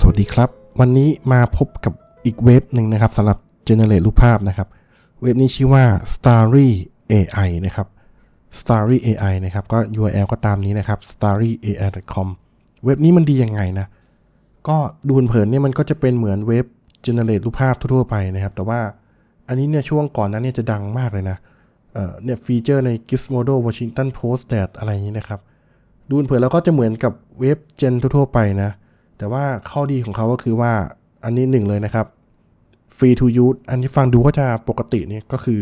สวัสดีครับ วันนี้มาพบกับอีกเว็บหนึ่งนะครับสำหรับ generate รูปภาพนะครับ เว็บนี้ชื่อว่า Starry AI นะครับ Starry AI นะครับ ก็ URL ก็ตามนี้นะครับ starryai.com เว็บนี้มันดียังไงนะ ก็ดูเผินเนี่ยมันก็จะเป็นเหมือนเว็บ generate รูปภาพทั่วๆไปนะครับ แต่ว่าอันนี้เนี่ยช่วงก่อนนั้นเนี่ยจะดังมากเลยนะเอ่อเนี่ยฟีเจอร์ใน Gizmodo Washington Post แดดอะไรอย่างนี้นะครับ ดูเผินแล้วก็จะเหมือนกับเว็บเจนทั่วๆไปนะ แต่ว่าข้อดีของเขาก็คือว่าอันนี้หนึ่งเลยนะครับ free to use อันที่ฟังดูก็จะปกติเนี่ยก็คือ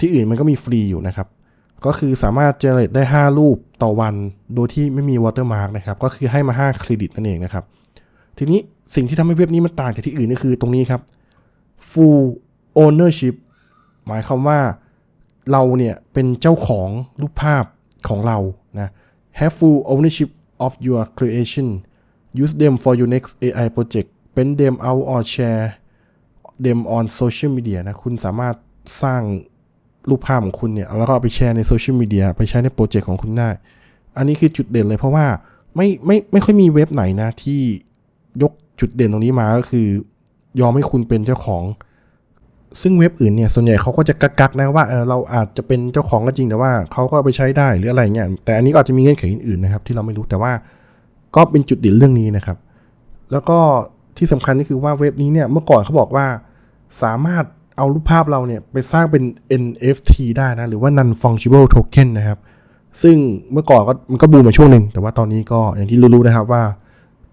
ที่อื่นมันก็มีฟรีอยู่นะครับ ก็คือสามารถ generate ได้ 5 รูปต่อวัน โดยที่ไม่มี watermark นะครับ ก็คือให้มา 5 เครดิตนั่นเองนะครับ ทีนี้สิ่งที่ทำให้เว็บนี้มันต่างจากที่อื่นก็คือตรงนี้ครับ full ownership หมายความว่าเราเนี่ยเป็นเจ้าของรูปภาพของเรานะ have full ownership of your creation use them for your next AI project เป็น them out or share them on social media นะ คุณสามารถสร้างรูปภาพของคุณเนี่ย แล้วก็ไปแชร์ในโซเชียลมีเดียไปใช้ในโปรเจกต์ของคุณได้ อันนี้คือจุดเด่นเลยเพราะว่าไม่ไม่ไม่ค่อยมีเว็บไหนนะ ที่ยกจุดเด่นตรงนี้มาก็คือยอมให้คุณเป็นเจ้าของ ซึ่งเว็บอื่นเนี่ย ส่วนใหญ่เขาก็จะกักๆนะว่าเออเราอาจจะเป็นเจ้าของก็จริงแต่ว่าเขาก็ไปใช้ได้หรืออะไรเงี้ยแต่อันนี้ก็อาจจะมีเงื่อนไขอื่นๆนะครับที่เราไม่รู้แต่ว่า ก็เป็นจุดเด่นเรื่องนี้นะครับ แล้วก็ที่สำคัญก็คือว่าเว็บนี้เนี่ยเมื่อก่อนเขาบอกว่าสามารถเอารูปภาพเราเนี่ยไปสร้างเป็น NFT ได้นะ หรือว่า non fungible token นะครับ ซึ่งเมื่อก่อนก็มันก็บูมมาช่วงหนึ่ง แต่ว่าตอนนี้ก็อย่างที่รู้ๆนะครับว่า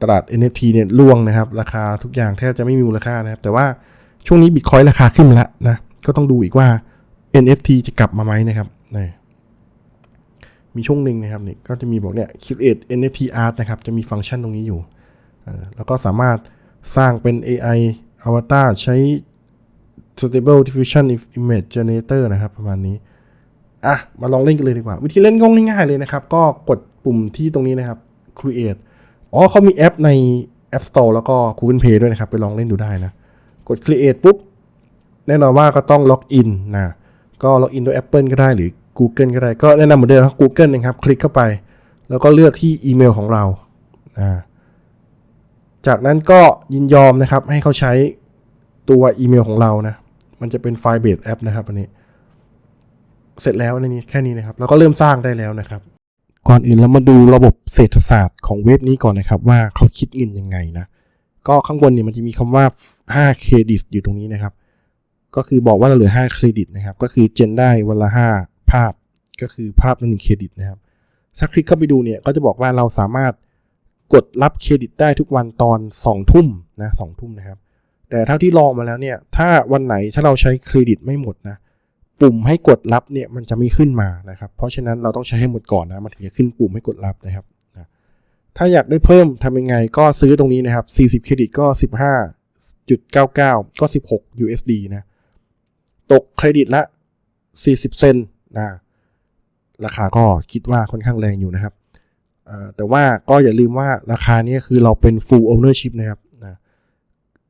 ตลาด NFT เนี่ยร่วงนะครับ ราคาทุกอย่างแทบจะไม่มีมูลค่านะครับ แต่ว่าช่วงนี้บิตคอยราคาขึ้นแล้วนะ ก็ต้องดูอีกว่า NFT จะกลับมาไหมนะครับนี่ มีช่วงหนึ่งนะครับนี่ก็จะมีบอกเนี่ย create NFT art นะครับจะมีฟังก์ชันตรงนี้อยู่ แล้วก็สามารถสร้างเป็น AI Avatar ใช้ Stable Diffusion Image Generator นะครับ ประมาณนี้ อะ มาลองเล่นกันเลยดีกว่า วิธีเล่นก็ง่ายๆเลยนะครับ ก็กดปุ่มที่ตรงนี้นะครับ Create อ๋อเขามีแอปใน App Store แล้วก็ Google Play ด้วยนะครับ ไปลองเล่นดูได้นะ กด Create ปุ๊บ แน่นอนว่าก็ต้องล็อกอินนะ ก็ล็อกอินด้วย Apple ก็ได้หรือ Google ก็ได้ ก็แนะนำเหมือนเดิมครับ Google นะครับ คลิกเข้าไป แล้วก็เลือกที่อีเมลของเรา จากนั้นก็ยินยอมนะครับ ให้เขาใช้ตัวอีเมลของเรานะ มันจะเป็นไฟล์เบสแอปนะครับอันนี้ เสร็จแล้วในนี้แค่นี้นะครับ แล้วก็เริ่มสร้างได้แล้วนะครับ ก่อนอื่นเรามาดูระบบเศรษฐศาสตร์ของเว็บนี้ก่อนนะครับ ว่าเขาคิดเงินยังไงนะ ก็ข้างบนเนี่ยมันจะมีคำว่า5เครดิตอยู่ตรงนี้นะครับก็คือบอกว่าเราเหลือ 5 เครดิตนะครับ ก็คือเจนได้วันละ5 ภาพก็คือภาพละหนึ่งเครดิตนะครับ ถ้าคลิกเข้าไปดูเนี่ยก็จะบอกว่าเราสามารถกดรับเครดิตได้ทุกวันตอน2ทุ่มนะสองทุ่มนะครับ แต่เท่าที่ลองมาแล้วเนี่ย ถ้าวันไหนถ้าเราใช้เครดิตไม่หมดนะ ปุ่มให้กดรับเนี่ยมันจะไม่ขึ้นมานะครับ เพราะฉะนั้นเราต้องใช้ให้หมดก่อนนะมันถึงจะขึ้นปุ่มให้กดรับนะครับนะถ้าอยากได้เพิ่มทำยังไงก็ซื้อตรงนี้นะครับ 40 เครดิตก็ 15.99 ก็ 16 USD นะ ตกเครดิตละ 40 เซน นะราคาก็คิดว่าค่อนข้างแรงอยู่นะครับแต่ว่าก็อย่าลืมว่าราคานี้คือเราเป็น full ownership นะครับนะ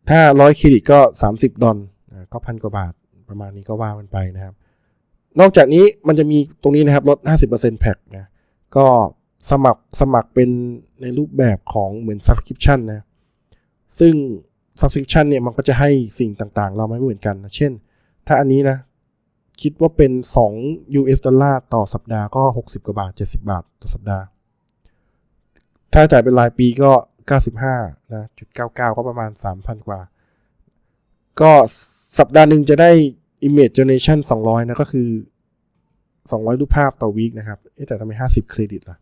ถ้า100เครดิตก็ 30 ดอลนะก็พันกว่าบาทประมาณนี้ก็ว่ามันไปนะครับ นอกจากนี้มันจะมีตรงนี้นะครับลด 50%แพ็กนะก็สมัครสมัครเป็นในรูปแบบของเหมือน subscription นะ ซึ่ง subscription เนี่ยมันก็จะให้สิ่งต่างๆ เราไม่เหมือนกันนะ เช่น ถ้าอันนี้นะ คิดว่าเป็น 2 US ดอลลาร์ต่อสัปดาห์ก็ 60 กว่าบาท 70 บาท ต่อสัปดาห์ ถ้าจ่ายเป็นรายปีก็ 95นะจุด99 ก็ประมาณ 3,000 กว่า ก็สัปดาห์หนึ่งจะได้ image generation 200 นะ ก็คือ 200 รูปภาพต่อวีคนะครับ เอ๊ะ แต่ทำไม 50 เครดิตล่ะ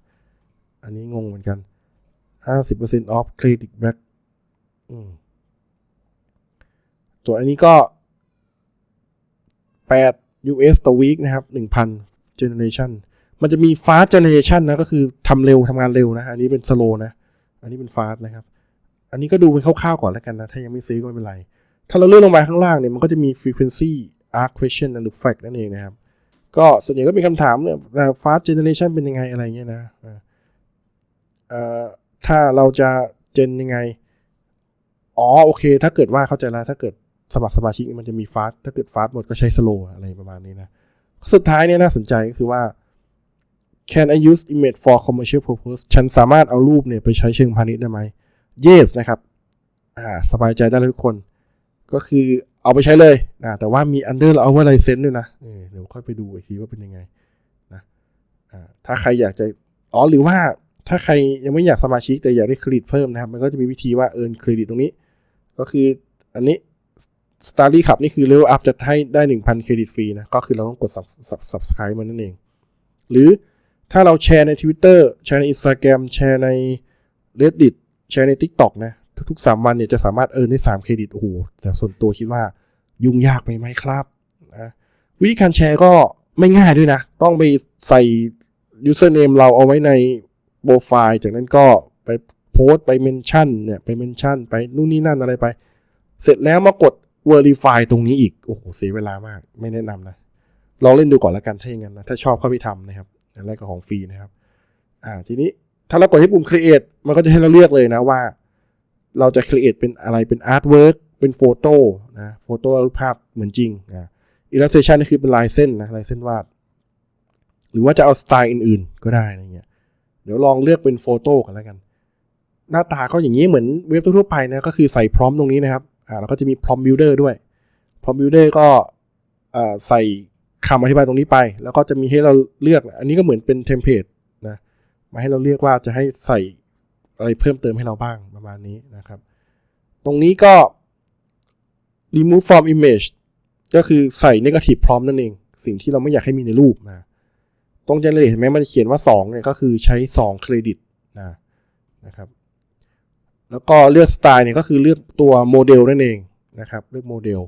อันนี้งงเหมือนกัน 50% off credit back อืมตัวอันนี้ก็8 US ต่อ week นะครับ1,000 generation มันจะมี fast generation นะ ก็คือทำเร็วทำงานเร็วนะ อันนี้เป็น slow นะ อันนี้เป็น fast นะครับ อันนี้ก็ดูเป็นคร่าวๆก่อนแล้วกันนะ ถ้ายังไม่ซื้อก็ไม่เป็นไร ถ้าเราเลื่อนลงมาข้างล่างเนี่ย มันก็จะมี frequency ask question หรือ fact นั่นเองนะครับ ก็ส่วนใหญ่ก็เป็นคำถามเนี่ย fast generation เป็นยังไงอะไรเงี้ยนะอ่าถ้าเราจะเจนยังไง อ๋อ โอเค ถ้าเกิดว่าเข้าใจแล้วถ้าเกิด สมัครสมาชิกมันจะมีฟาสถ้าเกิดฟาสหมดก็ใช้สโลอะไรประมาณนี้นะ สุดท้ายเนี่ยน่าสนใจก็คือว่า can I use image for commercial purpose ฉันสามารถเอารูปเนี่ยไปใช้เชิงพาณิชย์ได้ไหม yes นะครับอ่าสบายใจได้ทุกคน ก็คือเอาไปใช้เลยนะแต่ว่ามี under เราเอาไว้ license ด้วยนะเออเดี๋ยวค่อยไปดูอีกทีว่าเป็นยังไงนะอ่าถ้าใครอยากจะอ๋อหรือว่าถ้าใครยังไม่อยากสมาชิกแต่อยากได้เครดิตเพิ่มนะครับ มันก็จะมีวิธีว่าเอินเครดิตตรงนี้ ก็คืออันนี้ s t a r ี y ขับนี่คือ level up จะให้ได้ 1,000 เครดิตฟรีนะ ก็คือเราต้องกด subscribe มันนั่นเอง หรือถ้าเราแชร์ใน Twitter แชร์ใน Instagram แชร์ใน Reddit แชร์ใน TikTok นะ ทุกๆ 3 วันเนี่ยจะสามารถเอินได้ 3 เครดิต โอ้โห แต่ส่วนตัวคิดว่ายุ่งยากไปไหมครับนะวิธีการแชร์ก็ไม่ง่ายด้วยนะ ต้องไปใส่ username เราเอาไว้ในโปรไฟล์ จากนั้นก็ไปโพสต์ไปเมนชั่นเนี่ย ไปเมนชั่นไปนู่นนี่นั่นอะไรไป เสร็จแล้วมากด verify ตรงนี้อีก โอ้โห เสียเวลามาก ไม่แนะนำนะ ลองเล่นดูก่อนแล้วกัน ถ้าอย่างนั้นนะ ถ้าชอบเข้าไปทำนะครับอันแรกก็ของฟรีนะครับ อ่า ทีนี้ถ้าเรากดที่ปุ่ม create มันก็จะให้เราเลือกเลยนะว่า เราจะ create เป็นอะไร เป็น artwork เป็นโฟโต้นะ โฟโต้รูปภาพเหมือนจริงนะ illustration นี่คือเป็นลายเส้นนะลายเส้นวาด หรือว่าจะเอาสไตล์อื่นๆ ก็ได้อะไรเงี้ย เดี๋ยวลองเลือกเป็นโฟโต้กันแล้วกัน หน้าตาก็อย่างนี้เหมือนเว็บทั่วไปนะ ก็คือใส่พร้อมตรงนี้นะครับ อ่าแล้วก็จะมีพรอมบิลดเออร์ด้วยพรอมบิลดเออร์ก็ใส่คำอธิบายตรงนี้ไป แล้วก็จะมีให้เราเลือก อันนี้ก็เหมือนเป็นเทมเพลตนะ มาให้เราเลือกว่าจะให้ใส่อะไรเพิ่มเติมให้เราบ้างประมาณนี้นะครับ ตรงนี้ก็ remove from image ก็คือใส่ negative prompt นั่นเอง สิ่งที่เราไม่อยากให้มีในรูปนะตรง generate เห็นไหมมันเขียนว่า2เนี่ยก็คือใช้ 2 เครดิตนะนะครับ แล้วก็เลือกสไตล์เนี่ยก็คือเลือกตัวโมเดลนั่นเองนะครับ เลือกโมเดล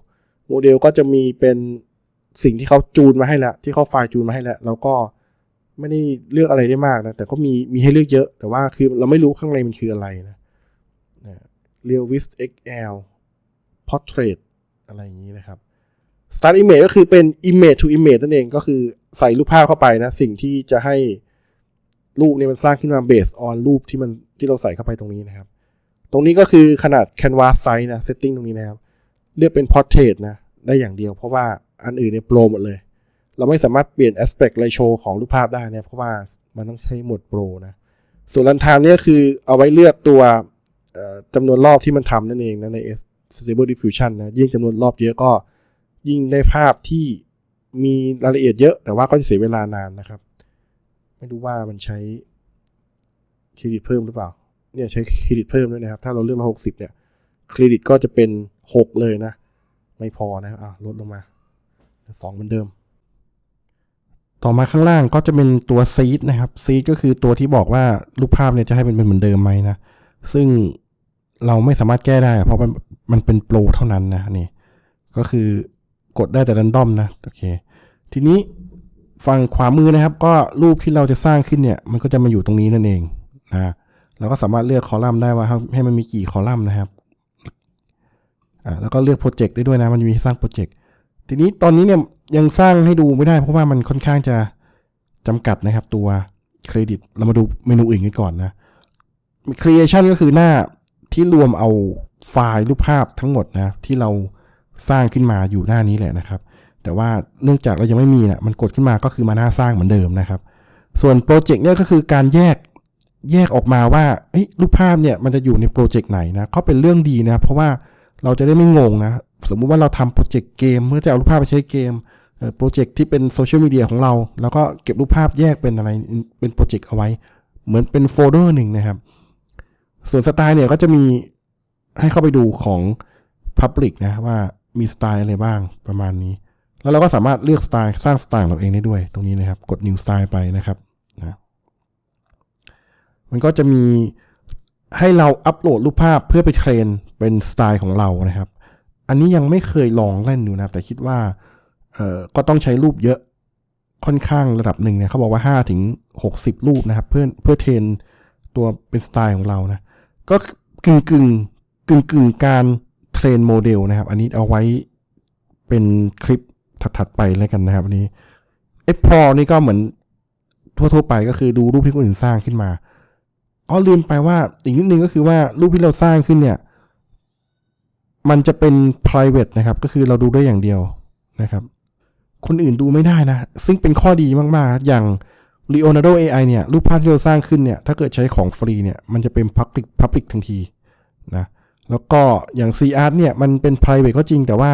โมเดลก็จะมีเป็นสิ่งที่เขาจูนมาให้แล้ว ที่เขาไฟล์จูนมาให้แล้วเราก็ไม่ได้เลือกอะไรได้มากนะ แต่ก็มีมีให้เลือกเยอะ แต่ว่าคือเราไม่รู้ข้างในมันคืออะไรนะนะ Realist XL Portrait อะไรอย่างนี้นะครับ Start Image ก็คือเป็น Image to Image นั่นเอง ก็คือใส่รูปภาพเข้าไปนะ สิ่งที่จะให้รูปเนี่ยมันสร้างขึ้นมา based on รูปที่มันที่เราใส่เข้าไปตรงนี้นะครับ ตรงนี้ก็คือขนาด canvas size นะ setting ตรงนี้นะครับ เลือกเป็น portrait นะ ได้อย่างเดียว เพราะว่าอันอื่นเนี่ยโปรหมดเลย เราไม่สามารถเปลี่ยน aspect ratio ของรูปภาพได้นี่ยเพราะว่ามันต้องใช้โหมดโปรนะ ส่วนรันไทม์เนี่ยคือเอาไว้เลือกตัวจำนวนรอบที่มันทำนั่นเองนะใน Stable Diffusion นะ ยิ่งจำนวนรอบเยอะก็ยิ่งได้ภาพที่มีรายละเอียดเยอะ แต่ว่าก็จะเสียเวลานานนะครับ ไม่รู้ว่ามันใช้เครดิตเพิ่มหรือเปล่า เนี่ยใช้เครดิตเพิ่มด้วยนะครับ ถ้าเราเลือกมาหกสิบเนี่ยเครดิตก็จะเป็นหกเลยนะ ไม่พอนะอะลดลงมาสองเหมือนเดิม ต่อมาข้างล่างก็จะเป็นตัวซีดนะครับซีดก็คือตัวที่บอกว่ารูปภาพเนี่ยจะให้เป็นเหมือนเดิมไหมนะ ซึ่งเราไม่สามารถแก้ได้ เพราะมันมันเป็นโปรเท่านั้นนะนี่ก็คือกดได้แต่ r รนดอมนะโอเค ทีนี้ฝั่งขวามือนะครับ ก็รูปที่เราจะสร้างขึ้นเนี่ย มันก็จะมาอยู่ตรงนี้นั่นเองนะ เราก็สามารถเลือกคอลัมน์ได้ว่าให้มันมีกี่คอลัมน์นะครับอ่าแล้วก็เลือกโปรเจกต์ได้ด้วยนะ มันมีสร้างโปรเจกต์ทีนี้ตอนนี้เนี่ยยังสร้างให้ดูไม่ได้ เพราะว่ามันค่อนข้างจะจำกัดนะครับ ตัวเครดิต เรามาดูเมนูอื่นกันก่อนนะ creation ก็คือหน้าที่รวมเอาไฟล์รูปภาพทั้งหมดนะ ที่เราสร้างขึ้นมาอยู่หน้านี้แหละนะครับ แต่ว่าเนื่องจากเรายังไม่มีนะมันกดขึ้นมาก็คือมาหน้าสร้างเหมือนเดิมนะครับ ส่วนโปรเจกต์เนี่ยก็คือการแยก แยกออกมาว่ารูปภาพเนี่ยมันจะอยู่ในโปรเจกต์ไหนนะก็เป็นเรื่องดีนะ เพราะว่าเราจะได้ไม่งงนะ สมมุติว่าเราทำโปรเจกต์เกมเพื่อจะเอารูปภาพไปใช้เกมโปรเจกต์ที่เป็นโซเชียลมีเดียของเรา แล้วก็เก็บรูปภาพแยกเป็นอะไรเป็นโปรเจกต์เอาไว้ เหมือนเป็นโฟลเดอร์หนึ่งนะครับ ส่วนสไตล์เนี่ยก็จะมีให้เข้าไปดูของ Public นะว่ามีสไตล์อะไรบ้างประมาณนี้ แล้วเราก็สามารถเลือกสไตล์สร้างสไตล์ของเราเองได้ด้วยตรงนี้นะครับ กด New Style ไปนะครับ มันก็จะมีให้เราอัปโหลดรูปภาพเพื่อไปเทรนเป็นสไตล์ของเรานะครับ อันนี้ยังไม่เคยลองเล่นดูนะครับ แต่คิดว่าเอ่อก็ต้องใช้รูปเยอะค่อนข้างระดับหนึ่งเนี่ยเขาบอกว่า5ถึง60 รูปนะครับ เพื่อเพื่อเทรนตัวเป็นสไตล์ของเรานะ ก็กึ่งกึ่งกึ่งกึ่งการเทรนโมเดลนะครับ อันนี้เอาไว้เป็นคลิปถัดๆไปแล้วกันนะครับ อันนี้ไอพอนี่ก็เหมือนทั่วๆไปก็คือดูรูปที่คนอื่นสร้างขึ้นมา อ๋อลืมไปว่าอีกนิดนึงก็คือว่ารูปที่เราสร้างขึ้นเนี่ย มันจะเป็น private นะครับ ก็คือเราดูได้อย่างเดียวนะครับ คนอื่นดูไม่ได้นะ ซึ่งเป็นข้อดีมากๆ อย่าง Leonardo AI เนี่ย รูปภาพที่เราสร้างขึ้นเนี่ย ถ้าเกิดใช้ของฟรีเนี่ย มันจะเป็น public public ทันทีนะ แล้วก็อย่าง C Art เนี่ย มันเป็น private ก็จริง แต่ว่า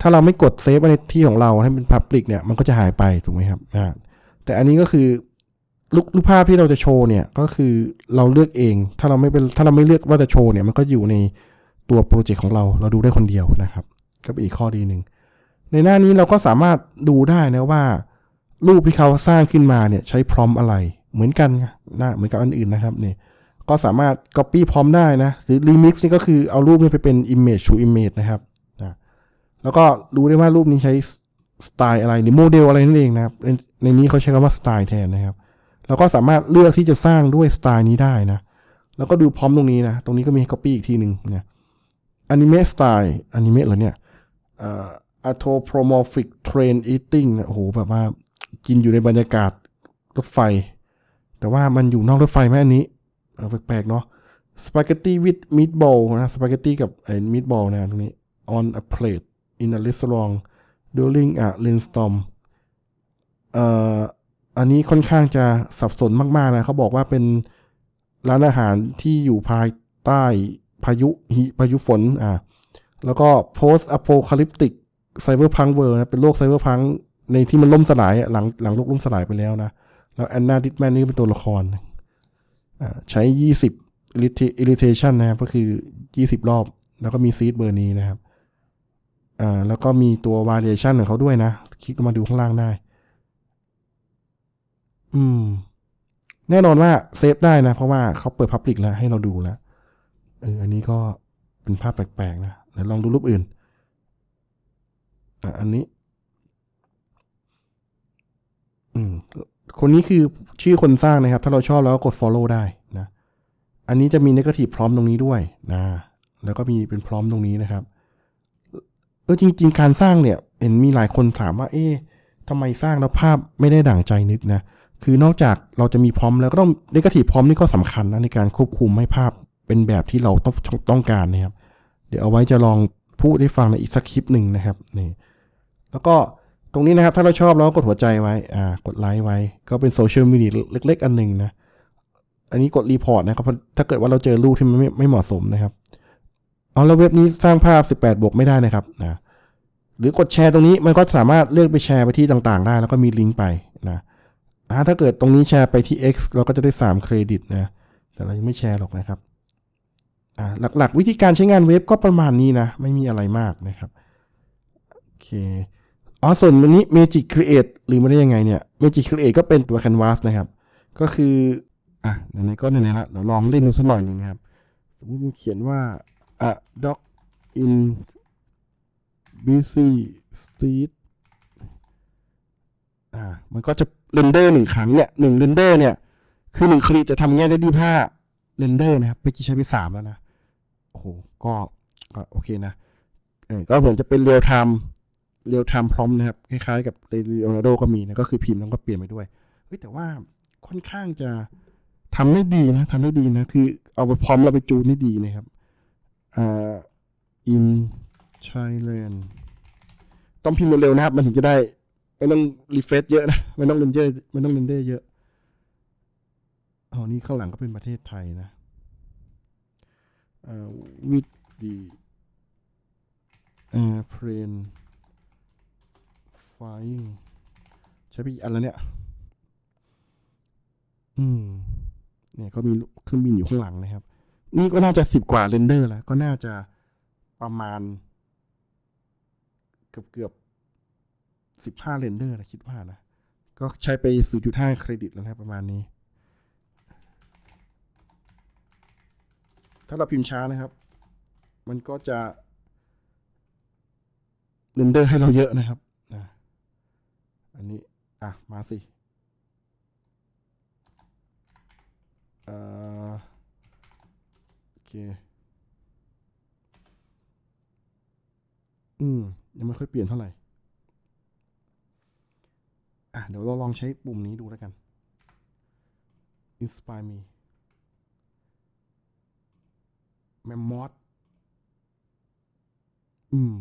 ถ้าเราไม่กดเซฟไว้ในที่ของเราให้เป็น public เนี่ย มันก็จะหายไป ถูกไหมครับ แต่อันนี้ก็คือ รูปรูปภาพที่เราจะโชว์เนี่ยก็คือเราเลือกเอง ถ้าเราไม่เป็นถ้าเราไม่เลือกว่าจะโชว์เนี่ยมันก็อยู่ในตัวโปรเจกต์ของเราเราดูได้คนเดียวนะครับ ก็เป็นอีกข้อดีหนึ่งในหน้านี้เราก็สามารถดูได้นะว่า รูปที่เขาสร้างขึ้นมาเนี่ยใช้พร้อมอะไร เหมือนกันนะเหมือนกับอันอื่นนะครับนี่ก็สามารถ Copy พร้อมได้นะหรือ Remix นี่ก็คือเอารูปนี้ไปเป็น Image to Image นะครับนะแล้วก็ดูได้ว่ารูปนี้ใช้สไตล์อะไรหรือโมเดลอะไรนั่นเองนะครับในในนี้เขาใช้คำว่าสไตล์แทนนะครับ เราก็สามารถเลือกที่จะสร้างด้วยสไตล์นี้ได้นะ แล้วก็ดูพร้อมตรงนี้นะ ตรงนี้ก็มี Copy อีกทีหนึ่งเนะ Anime Style Anime เมะเหรอเนี่ยอ่อ Anthropomorphic Train Eating นะโอ้โหแบบว่ากินอยู่ในบรรยากาศรถไฟ แต่ว่ามันอยู่นอกรถไฟไหมอันนี้แปลกๆเนาะ Spaghetti with meatball นะ Spaghetti กับไอ้ meatball นะตรงนี้ on a plate in a restaurant during a rainstorm เอ่อ อันนี้ค่อนข้างจะสับสนมากๆนะเขาบอกว่าเป็นร้านอาหารที่อยู่ภายใต้พายุหิพายุฝนอ่าแล้วก็ post apocalyptic cyberpunk world นะเป็นโลกไซเบอร์พังในที่มันล่มสลายหลังหลังโลกล่มสลายไปแล้วนะ แล้วแอนนาดิทแมนนี่เป็นตัวละครอ่าใช้ 20 irritation นะครับ ก็คือ 20 รอบ แล้วก็มีซีดเบอร์นี้นะครับ อ่า แล้วก็มีตัว variation ของเขาด้วยนะ คลิกมาดูข้างล่างได้ อืม แน่นอนว่าเซฟได้นะ เพราะว่าเขาเปิด Public แล้วให้เราดูแล้วเอออันนี้ก็เป็นภาพแปลกๆนะเดี๋ยวลองดูรูปอื่น อะอันนี้ อืม คนนี้คือชื่อคนสร้างนะครับ ถ้าเราชอบเราก็กด follow ได้นะ อันนี้จะมี negative พร้อมตรงนี้ด้วยนะ แล้วก็มีเป็นพร้อมตรงนี้นะครับ เออจริง ๆ การสร้างเนี่ย เห็นมีหลายคนถามว่า เอ๊ะทำไมสร้างแล้วภาพไม่ได้ดั่งใจนึกนะ คือนอกจากเราจะมีพร้อมแล้วก็ต้องนกาทีฟพร้อมนี่ก็สำคัญนะในการควบคุมให้ภาพเป็นแบบที่เราต้องต้องการนะครับ เดี๋ยวเอาไว้จะลองพูดให้ฟังในอีกสักคลิปหนึ่งนะครับนี่แล้วก็ตรงนี้นะครับ ถ้าเราชอบเราก็กดหัวใจไว้อ่ากดไลค์ไว้ ก็เป็นโซเชียลมีเดียเล็ก ๆ อันหนึ่งนะอันนี้กดรีพอร์ตนะครับถ้าเกิดว่าเราเจอรูปที่มันไม่ไม่เหมาะสมนะครับเอาแล้วเว็บนี้สร้างภาพ 18 บวกไม่ได้นะครับนะหรือกดแชร์ตรงนี้มันก็สามารถเลือกไปแชร์ไปที่ต่าง ๆ ได้ แล้วก็มีลิงก์ไปนะ ถ้าเกิดตรงนี้แชร์ไปที่ X เราก็จะได้ 3 เครดิตนะ แต่เรายังไม่แชร์หรอกนะครับหลักๆ วิธีการใช้งานเว็บก็ประมาณนี้นะ ไม่มีอะไรมากนะครับโอเคอ๋อส่วนวันนี้ Magic Create หรือไม่ได้ยังไงเนี่ย Magic Create ก็เป็นตัว Canvas นะครับ ก็คืออะไหนๆก็ไหนๆละเดี๋ยวลองเล่นดูสักหน่อยหนึงนะครับสมมติเขียนว่าอะ doc in busy street อ่ามันก็จะเรนเดอร์หนึ่งครั้งเนี่ยหนึ่งเรนเดอร์เนี่ย คือหนึ่งคลิปจะทำง่ายได้ดีห้าเรนเดอร์นะครับเมื่อกี้ใช้ไปสามแล้วนะโอ้โหก็ก็โอเคนะเออก็เหมือนจะเป็นเรียลไทม์เรียลไทม์พร้อมนะครับ คล้ายๆกับเรโอนาโดก็มีนะก็คือพิมพ์แล้วก็เปลี่ยนไปด้วยเฮ้ยแต่ว่าค่อนข้างจะทำได้ดีนะทำได้ดีนะ คือเอาไปพร้อมเราไปจูนได้ดีนะครับอ่า in Thailand ต้องพิมพ์เร็วๆนะครับ มันถึงจะได้ ไม่ต้องรีเฟรชเยอะนะไม่ต้องเรนเดอร์ไม่ต้องเรนเดอร์เยอะอ๋อนี่ข้างหลังก็เป็นประเทศไทยนะเอ่อ with the airplane flying ใช้ไปกี่อันแล้วเนี่ย อืม เนี่ยก็มีเครื่องบินอยู่ข้างหลังนะครับ นี่ก็น่าจะสิบกว่าเรนเดอร์แล้ว ก็น่าจะประมาณ เกือบเกือบ สิบห้าเรนเดอร์นะคิดว่านะ ก็ใช้ไป 0.5 เครดิตแล้วนะครับประมาณนี้ ถ้าเราพิมพ์ช้านะครับ มันก็จะเรนเดอร์ให้เราเยอะนะครับนะอันนี้ อะ มาสิโอเค อืม ยังไม่ค่อยเปลี่ยนเท่าไหร่ อะเดี๋ยวเราลองใช้ปุ่มนี้ดูแล้วกัน inspire me m e m o d อืม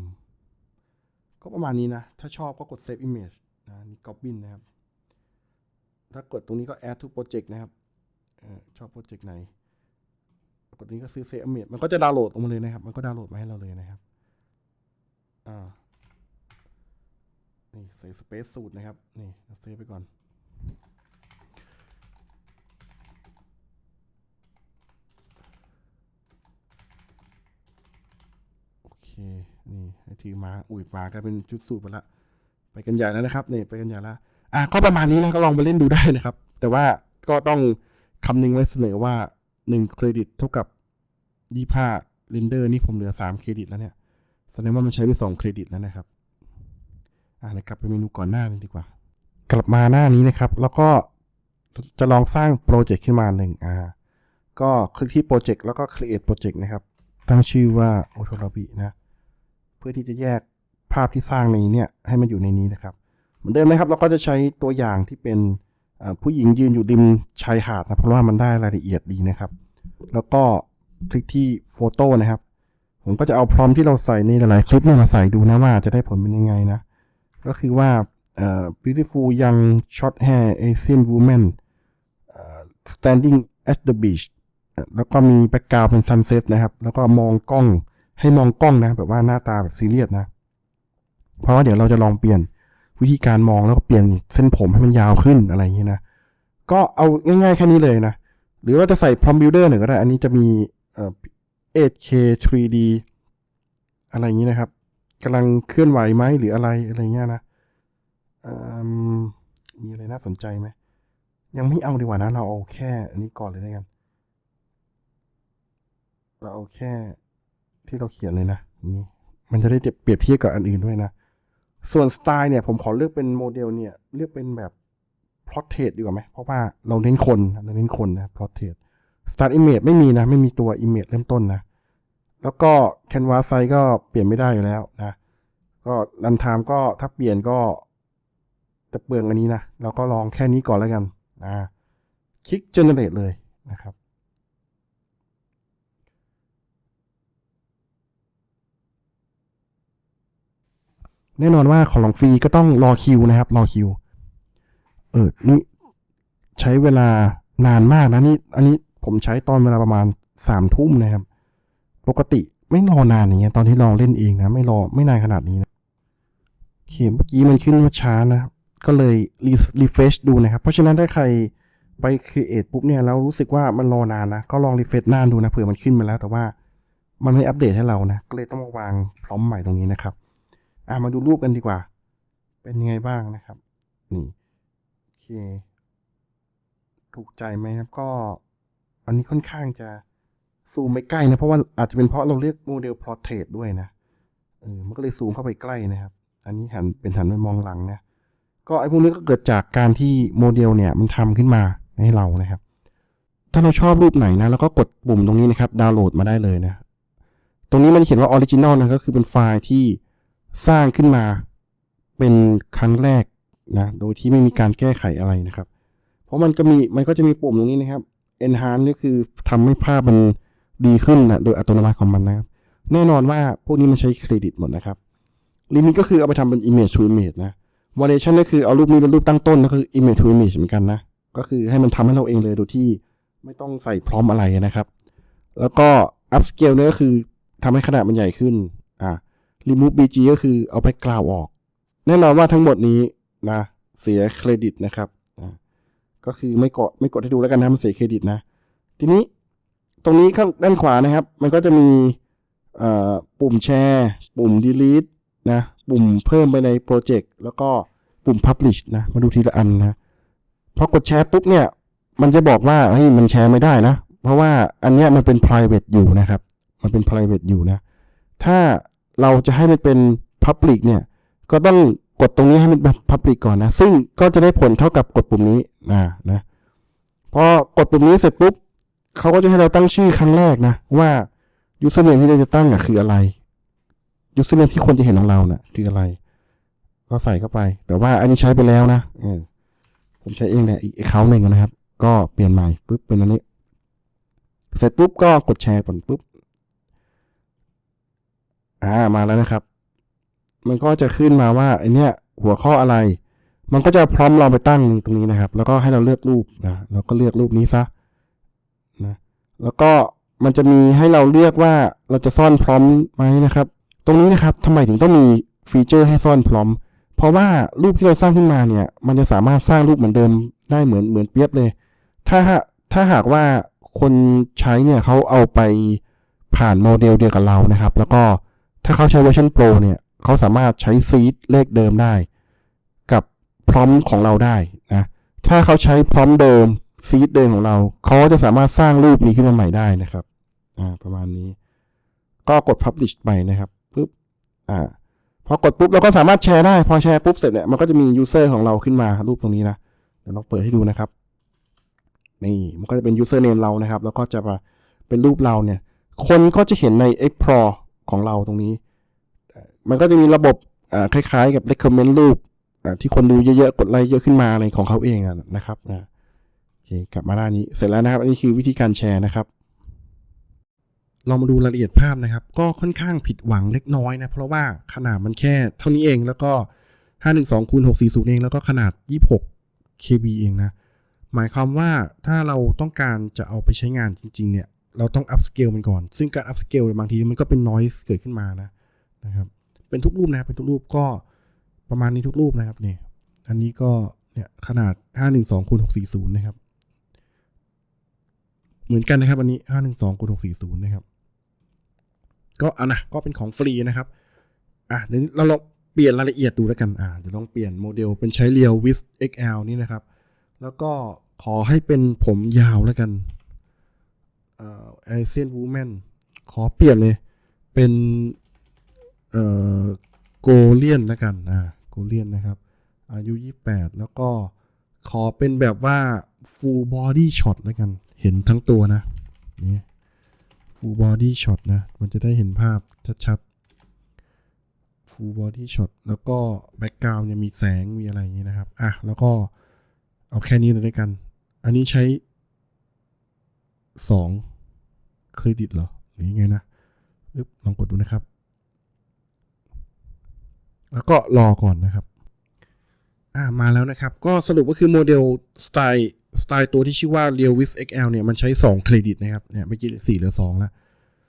ก็ประมาณนี้นะ ถ้าชอบก็กด save image นะนี่ Goblin นะครับ ถ้ากดตรงนี้ก็ add to project นะครับออชอบโปรเจกต์ไหน กดนี้ก็ซื้อเซอเมดมันก็จะดาวน์โหลดออกมาเลยนะครับ มันก็ดาวน์โหลดมาให้เราเลยนะครับ อ่า นี่ใส่สเปซสูตรนะครับ นี่เซฟไปก่อน โอเค นี่ให้ทีมาอุ้ยปลากลายเป็นชุดสูตรไปละ ไปกันใหญ่แล้วนะครับ นี่ไปกันใหญ่ละอะก็ประมาณนี้นะก็ลองไปเล่นดูได้นะครับ แต่ว่าก็ต้องคำนึงไว้เสนอว่าหนึ่งเครดิตเท่ากับยี่ห้าเรนเดอร์นี่ผมเหลือสามเครดิตแล้วเนี่ย แสดงว่ามันใช้ไปสองเครดิตแล้วนะครับ อ่านะครับไปเมนูก่อนหน้าเลยดีกว่า กลับมาหน้านี้นะครับ แล้วก็จะลองสร้างโปรเจกต์ขึ้นมาหนึ่งอ่าก็คลิกที่โปรเจกต์แล้วก็ create project นะครับ ตั้งชื่อว่า o t o r a b i นะเพื่อที่จะแยกภาพที่สร้างในเนี่ยให้มันอยู่ในนี้นะครับ เหมือนเดิมนะครับเราก็จะใช้ตัวอย่างที่เป็นผู้หญิงยืนอยู่ริมชายหาดนะเพราะว่ามันได้รายละเอียดดีนะครับ แล้วก็คลิกที่โฟโต้นะครับ ผมก็จะเอาพร้อมที่เราใส่ในหลายๆคลิปเนี่ยมาใส่ดูนะว่าจะได้ผลเป็นยังไงนะ ก็คือว่า beautiful young short hair Asian woman standing at the beach แล้วก็มีแบ็กกราวเป็น sunset นะครับ แล้วก็มองกล้องให้มองกล้องนะ แบบว่าหน้าตาแบบซีเรียสนะ เพราะว่าเดี๋ยวเราจะลองเปลี่ยนวิธีการมองแล้วก็เปลี่ยนเส้นผมให้มันยาวขึ้นอะไรอย่างนี้นะ ก็เอาง่ายๆแค่นี้เลยนะ หรือว่าจะใส่ prompt builder หนึ่งก็ได้ อันนี้จะมีเอ่อ 8K 3D อะไรอย่างนี้นะครับ กำลังเคลื่อนไหวไหมหรืออะไรอะไรเงี้ยนะมมีอะไรน่าสนใจไหมยังไม่เอาดีกว่านะเราเอาแค่อันนี้ก่อนเลยได้กัน เราเอาแค่ที่เราเขียนเลยนะนนี้มันจะได้เปรียบเทียบกับอันอื่นด้วยนะ ส่วนสไตล์เนี่ยผมขอเลือกเป็นโมเดลเนี่ยเลือกเป็นแบบ portrait ดีกว่าไหมเพราะว่าเราเน้นคนเราเน้นคนนะ portrait start image ไม่มีนะ ไม่มีตัว image เริ่มต้นนะ แล้วก็ canvas size ก็เปลี่ยนไม่ได้อยู่แล้วนะ ก็รันไทม์ก็ถ้าเปลี่ยนก็จะเปลืองอันนี้นะ เราก็ลองแค่นี้ก่อนแล้วกันนะคลิก generate เลยนะครับ แน่นอนว่าของลองฟรีก็ต้องรอคิวนะครับ รอคิว เออ นี่ใช้เวลานานมากนะนี่ อันนี้ผมใช้ตอนเวลาประมาณสามทุ่มนะครับ ปกติไม่รอนานอย่างเงี้ยตอนที่ลองเล่นเองนะไม่รอไม่นานขนาดนี้นะเขียนเมื่อกี้มันขึ้นว่าช้านะก็เลยรีเฟชดูนะครับ เพราะฉะนั้นถ้าใครไปครีเอทปุ๊บเนี่ยแล้วรู้สึกว่ามันรอนานนะ ก็ลองรีเฟชนานดูนะเผื่อมันขึ้นมาแล้ว แต่ว่ามันไม่อัปเดตให้เรานะก็เลยต้องมาวางพร้อมใหม่ตรงนี้นะครับ อะมาดูรูปกันดีกว่า เป็นยังไงบ้างนะครับ นี่โอเค ถูกใจไหมครับก็ อันนี้ค่อนข้างจะ ซูมไปใกล้นะ เพราะว่าอาจจะเป็นเพราะเราเรียกโมเดล portrait ด้วยนะเออมันก็เลยซูมเข้าไปใกล้นะครับ อันนี้หันเป็นหันไปมองหลังนะก็ไอ้พวกนี้ก็เกิดจากการที่โมเดลเนี่ยมันทำขึ้นมาให้เรานะครับ ถ้าเราชอบรูปไหนนะแล้วก็กดปุ่มตรงนี้นะครับ ดาวน์โหลดมาได้เลยนะ ตรงนี้มันเขียนว่าออริจิน l ลนะก็คือเป็นไฟล์ที่สร้างขึ้นมาเป็นครั้งแรกนะ โดยที่ไม่มีการแก้ไขอะไรนะครับ เพราะมันก็มีมันก็จะมีปุ่มตรงนี้นะครับ enhance ก็คือทำให้ภาพมัน ดีขึ้นนะโดยอัตโนมัติของมันนะครับ แน่นอนว่าพวกนี้มันใช้เครดิตหมดนะครับลิมิตก็คือเอาไปทำเป็น image to image นะ validation ก็คือเอารูปนี้เป็นรูปตั้งต้นก็คือ image to image เหมือนกันนะ ก็คือให้มันทำให้เราเองเลยโดยที่ไม่ต้องใส่พร้อมอะไรนะครับ แล้วก็ upscale เนี่ยก็คือทำให้ขนาดมันใหญ่ขึ้นอ่า remove bg ก็คือเอาไปกล่าวออก แน่นอนว่าทั้งหมดนี้นะเสียเครดิตนะครับก็คือไม่กดไม่กดให้ดูแล้วกันนะมันเสียเครดิตนะ ทีนี้ ตรงนี้ข้างด้านขวานะครับ มันก็จะมีปุ่มแชร์ ปุ่ม delete นะ ปุ่มเพิ่มไปในโปรเจกต์แล้วก็ปุ่ม publish นะ มาดูทีละอันนะพอกดแชร์ปุ๊บเนี่ย มันจะบอกว่าเฮ้ยมันแชร์ไม่ได้นะ เพราะว่าอันเนี้ยมันเป็น private อยู่นะครับ มันเป็น private อยู่นะ ถ้าเราจะให้มันเป็น public เนี่ย ก็ต้องกดตรงนี้ให้มันเป็น public ก่อนนะ ซึ่งก็จะได้ผลเท่ากับกดปุ่มนี้นะนะ พอกดปุ่มนี้เสร็จปุ๊บ เขาก็จะให้เราตั้งชื่อครั้งแรกนะ ว่า username ที่เราจะตั้งอะคืออะไร username ที่คนจะเห็นของเราเน่ะคืออะไร ก็ใส่เข้าไป แต่ว่าอันนี้ใช้ไปแล้วนะผมใช้เองแหละอีกเขาหนึ่งนะครับ ก็เปลี่ยนใหม่ปุ๊บเป็นอันนี้ เสร็จปุ๊บก็กดแชร์ก่อนปุ๊บอ่ามาแล้วนะครับ มันก็จะขึ้นมาว่าไอเนี้ยหัวข้ออะไร มันก็จะพร้อมเราไปตั้งตรงนี้นะครับ แล้วก็ให้เราเลือกรูปนะเราก็เลือกรูปนี้ซะ นะแล้วก็มันจะมีให้เราเลือกว่าเราจะซ่อนพร้อมไหมนะครับ ตรงนี้นะครับทำไมถึงต้องมีฟีเจอร์ให้ซ่อนพร้อม เพราะว่ารูปที่เราสร้างขึ้นมาเนี่ย มันจะสามารถสร้างรูปเหมือนเดิมได้เหมือนเหมือนเปียบเลย ถ้าถ้าหากว่าคนใช้เนี่ยเขาเอาไปผ่านโมเดลเดียวกับเรานะครับ แล้วก็ถ้าเขาใช้เวอร์ชันโปรเนี่ยเขาสามารถใช้ซีดเลขเดิมได้ กับพร้อมของเราได้นะถ้าเขาใช้พร้อมเดิม ซีดเดิมของเรา เขาจะสามารถสร้างรูปนี้ขึ้นมาใหม่ได้นะครับ อ่า ประมาณนี้ ก็กด publish ไปนะครับปุ๊บ อ่า พอกดปุ๊บเราก็สามารถแชร์ได้ พอแชร์ปุ๊บเสร็จเนี่ย มันก็จะมี user ของเราขึ้นมารูปตรงนี้นะ เดี๋ยวลองเปิดให้ดูนะครับ นี่ มันก็จะเป็น user name เรานะครับ แล้วก็จะมาเป็นรูปเราเนี่ย คนก็จะเห็นใน explore ของเราตรงนี้ มันก็จะมีระบบ อ่า คล้ายๆ กับ recommend รูป อ่า ที่คนดูเยอะๆ กดไลค์เยอะขึ้นมาอะไรของเขาเองนะครับ อ่า คกลับมาด้านนี้เสร็จแล้วนะครับอันนี้คือวิธีการแชร์นะครับเรามาดูรายละเอียดภาพนะครับ ก็ค่อนข้างผิดหวังเล็กน้อยนะเพราะว่าขนาดมันแค่เท่านี้เองแล้วก็ 512คูณ640 เอง แล้วก็ขนาด 26 KB เองนะ หมายความว่าถ้าเราต้องการจะเอาไปใช้งานจริง ๆ เนี่ย เราต้อง up scale มันก่อน ซึ่งการ up scale บางทีมันก็เป็น noise เกิดขึ้นมานะนะครับเป็นทุกรูปนะครับเป็นทุกรูปก็ประมาณนี้ทุกรูปนะครับเนี่ยอันนี้ก็เนี่ยขนาด 512คูณ640 นะครับ เหมือนกันนะครับ อันนี้ 512คูณ640 นะครับ ก็อะนะ ก็เป็นของฟรีนะครับ อะเดี๋ยวเราลองเปลี่ยนรายละเอียดดูแล้วกัน อ่าเดี๋ยวลองเปลี่ยนโมเดลเป็นใช้เรียว w i z XL นี่นะครับ แล้วก็ขอให้เป็นผมยาวแล้วกันเอ่อ Asian Woman ขอเปลี่ยนเลย เป็นเอ่อโกเลียนแล้วกัน อ่าโกเลียนนะครับ อายุ 28 แล้วก็ขอเป็นแบบว่า full body shot แล้วกัน เห็นทั้งตัวนะนี่ full body shot นะ มันจะได้เห็นภาพชัดๆ full body shot แล้วก็ background เนี่ยมีแสงมีอะไรอย่างนี้นะครับ อะ แล้วก็เอาแค่นี้เลยด้วยกัน อันนี้ใช้ 2 เครดิตเหรอหรือยังไงนะอึ๊บลองกดดูนะครับ แล้วก็รอก่อนนะครับ อ่ามาแล้วนะครับ ก็สรุปก็คือโมเดลสไตล์ สไตล์ตัวที่ชื่อว่า Real Wiz XL เนี่ยมันใช้ 2 เครดิตนะครับเนี่ยเมื่อกี้4เหลือ2แล้ว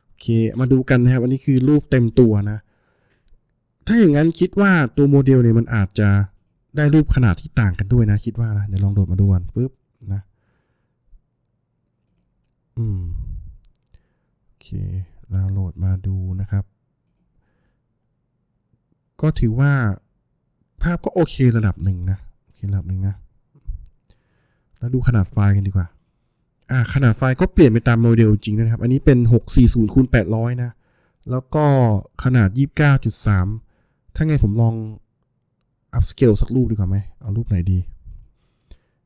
โอเค มาดูกันนะครับอันนี้คือรูปเต็มตัวนะ ถ้าอย่างนั้นคิดว่าตัวโมเดลเนี่ยมันอาจจะได้รูปขนาดที่ต่างกันด้วยนะ คิดว่านะเดี๋ยวลองโดดมาดูกันปึ๊บนะอืมโอเคเราโหลดมาดูนะครับ ก็ถือว่าภาพก็โอเคระดับหนึ่งนะโอเคระดับหนึ่งนะ แล้วดูขนาดไฟล์กันดีกว่า อ่า ขนาดไฟล์ก็เปลี่ยนไปตามโมเดลจริงนะครับ อันนี้เป็น 640คูณ800 นะ แล้วก็ขนาด 29.3 ถ้าไงผมลอง up scale สักรูปดีกว่าไหม เอารูปไหนดี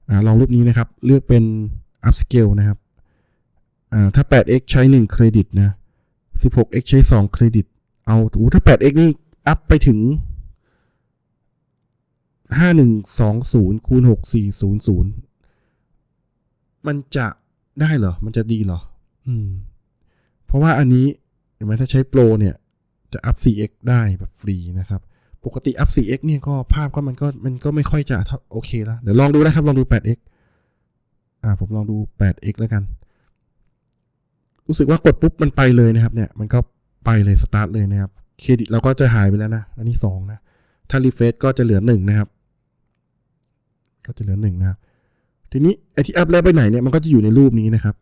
อ่า ลองรูปนี้นะครับ เลือกเป็น up scale นะครับ อ่า ถ้า 8x ใช้ 1 เครดิตนะ 16x ใช้ 2 เครดิต เอาอถ้า 8x นี่ อัพไปถึง 5120คูณ6400 มันจะได้เหรอ มันจะดีเหรอ อืม เพราะว่าอันนี้เห็นไหมถ้าใช้โปรเนี่ยจะอัพ 4x ได้แบบฟรีนะครับ ปกติอัพ 4x เนี่ยก็ภาพก็มันก็มันก็ไม่ค่อยจะโอเคแล้ว เดี๋ยวลองดูนะครับ ลองดู 8x อ่า ผมลองดู 8x แล้วกัน รู้สึกว่ากดปุ๊บมันไปเลยนะครับ เนี่ย มันก็ไปเลยสตาร์ทเลยนะครับ เครดิตเราก็จะหายไปแล้วนะ อันนี้สองนะ ถ้ารีเฟซก็จะเหลือหนึ่งนะครับ ก็จะเหลือหนึ่งนะครับ ทีนี้ไอที่อัพแล้วไปไหนเนี่ยมันก็จะอยู่ในรูปนี้นะครับ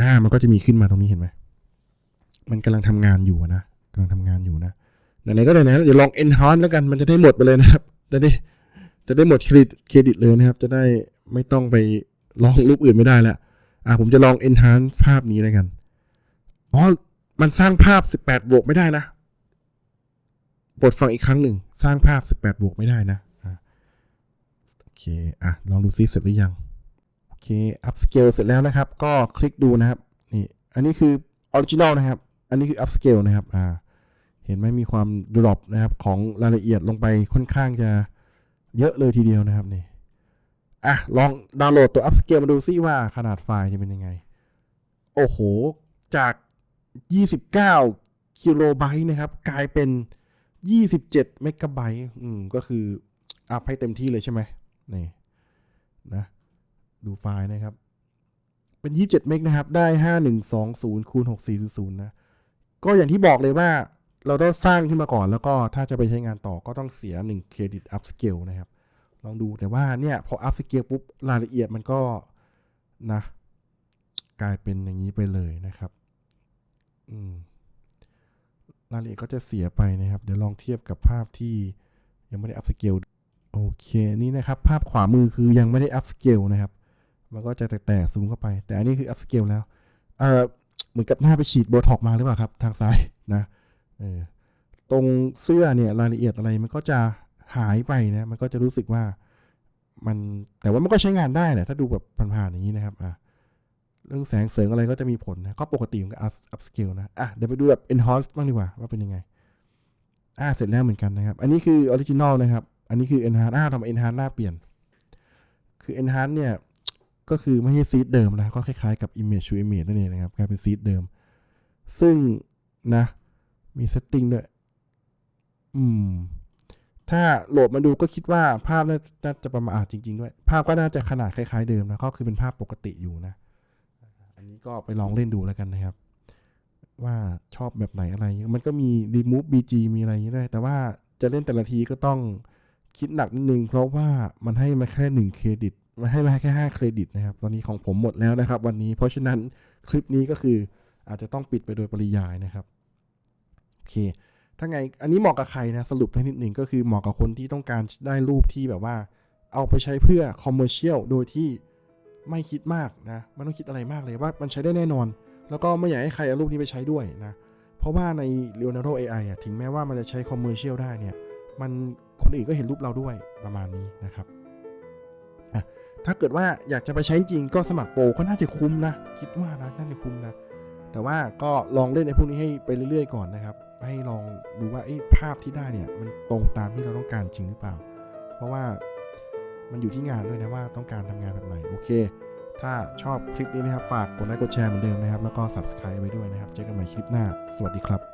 อ่า มันก็จะมีขึ้นมาตรงนี้เห็นไหมมันกำลังทำงานอยู่นะกำลังทำงานอยู่นะไหนๆก็ไหนๆเดี๋ยวลอง enhance แล้วกันมันจะได้หมดไปเลยนะครับจะได้จะได้หมดเครดิตเครดิตเลยนะครับ จะได้ไม่ต้องไปลองรูปอื่นไม่ได้แล้วอ่าผมจะลอง enhance ภาพนี้แล้วกันอ๋อมันสร้างภาพ 18บวกไม่ได้นะบทฟังอีกครั้งหนึ่ง สร้างภาพ 18บวกไม่ได้นะ เค อะ ลองดูซิเสร็จหรือยัง โอเค up scale เสร็จแล้วนะครับ ก็คลิกดูนะครับ นี่ อันนี้คือ original นะครับ อันนี้คือ up scale นะครับ อ่า เห็นไหมมีความ drop นะครับของรายละเอียดลงไปค่อนข้างจะเยอะเลยทีเดียวนะครับนี่ อะ ลองดาวน์โหลดตัว up scale มาดูซิว่าขนาดไฟล์จะเป็นยังไง โอ้โห จาก 29กิโลไบต์นะครับ กลายเป็น 27เมกะไบต์ อืม ก็คืออัพให้เต็มที่เลยใช่ไหม นี่นะดูไฟล์นะครับ เป็น 27 เมกนะครับ ได้ 5120คูณ6400นะก็อย่างที่บอกเลยว่าเราต้องสร้างขึ้นมาก่อน แล้วก็ถ้าจะไปใช้งานต่อก็ต้องเสีย1เครดิต up scale นะครับ ลองดูแต่ว่าเนี่ย พอ up scale ปุ๊บ รายละเอียดมันก็นะ กลายเป็นอย่างนี้ไปเลยนะครับ อืมรายละเอียดก็จะเสียไปนะครับ เดี๋ยวลองเทียบกับภาพที่ยังไม่ได้ up scale โอเคนี่นะครับ ภาพขวามือคือยังไม่ได้ up scale นะครับ มันก็จะแตกๆซูมเข้าไป แต่อันนี้คือ up scale แล้วเออเหมือนกับหน้าไปฉีดโบท็อกมาหรือเปล่าครับ ทางซ้ายนะเออตรงเสื้อเนี่ยรายละเอียดอะไรมันก็จะหายไปนะมันก็จะรู้สึกว่ามันแต่ว่ามันก็ใช้งานได้แหละถ้าดูแบบผ่านๆอย่างนี้นะครับอะเรื่องแสงเสริงอะไรก็จะมีผลนะก็ปกติมันก็ up up scale นะอะเดี๋ยวไปดูแบบ enhance บ้างดีกว่าว่าเป็นยังไงอ่าเสร็จแล้วเหมือนกันนะครับ อันนี้คือ original นะครับ อันนี้คือ enhance อ่าทำไม enhance หน้าเปลี่ยน คือ enhance เนี่ย ก็คือไม่ใช่ซีดเดิมนะ ก็คล้ายๆกับ image to image นั่นเองนะครับ กลายเป็นซีดเดิม ซึ่งนะ มี setting ด้วย อืม ถ้าโหลดมาดูก็คิดว่าภาพน่านาจะประมาณอ่าจริง ๆ ด้วย ภาพก็น่าจะขนาดคล้าย ๆ เดิมนะ ก็คือเป็นภาพปกติอยู่นะ อันนี้ก็ไปลองเล่นดูแล้วกันนะครับว่าชอบแบบไหนอะไร มันก็มี remove bg มีอะไรอย่างนี้ด้วย แต่ว่าจะเล่นแต่ละทีก็ต้อง คิดหนักนิดนึงเพราะว่ามันให้มาแค่หนึ่งเครดิตมันให้มาแค่ห้าเครดิตนะครับ ตอนนี้ของผมหมดแล้วนะครับ วันนี้เพราะฉะนั้นคลิปนี้ก็คืออาจจะต้องปิดไปโดยปริยายนะครับโอเค ถ้าไงอันนี้เหมาะกับใครนะสรุปให้นิดหนึ่งก็คือเหมาะกับคนที่ต้องการได้รูปที่แบบว่า เอาไปใช้เพื่อคอมเมอร์เชียลโดยที่ไม่คิดมากนะไม่ต้องคิดอะไรมากเลยว่ามันใช้ได้แน่นอน แล้วก็ไม่อยากให้ใครเอารูปนี้ไปใช้ด้วยนะเพราะว่าใน Leonardo AI อะถึงแม้ว่ามันจะใช้คอมเมอร์เชียลได้เนี่ย มันคนอื่นก็เห็นรูปเราด้วยประมาณนี้นะครับถ้าเกิดว่าอยากจะไปใช้จริงก็สมัครโปรก็น่าจะคุ้มนะ คิดว่านะน่าจะคุ้มนะ แต่ว่าก็ลองเล่นในพวกนี้ให้ไปเรื่อยๆก่อนนะครับ ให้ลองดูว่าไอ้ภาพที่ได้เนี่ยมันตรงตามที่เราต้องการจริงหรือเปล่า เพราะว่ามันอยู่ที่งานด้วยนะว่าต้องการทำงานแบบไหนโอเค ถ้าชอบคลิปนี้นะครับฝากกดไลค์กดแชร์เหมือนเดิมนะครับ แล้วก็ subscribe ไว้ด้วยนะครับ เจอกันใหม่คลิปหน้า สวัสดีครับ